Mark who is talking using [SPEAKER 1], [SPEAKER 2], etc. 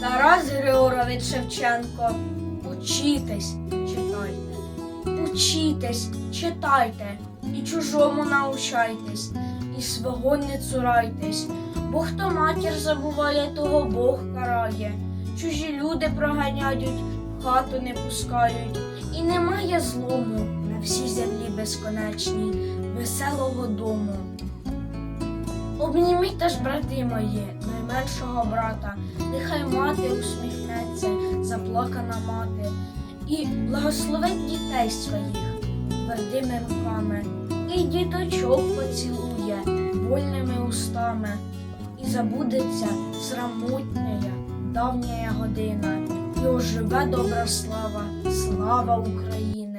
[SPEAKER 1] Тарас Григорович Шевченко. Учітесь, читайте. Учітесь, читайте, і чужому научайтесь, і свого не цурайтесь, бо хто матір забуває, того Бог карає. Чужі люди проганяють, в хату не пускають, і немає злому на всій землі безконечній, веселого дому. Обніміть та ж, брати мої, найменшого брата, нехай мати усміхнеться, заплакана мати, і благословить дітей своїх твердими руками, і діточок поцілує вольними устами, і забудеться срамотняя давняя година, і оживе добра слава, слава
[SPEAKER 2] ми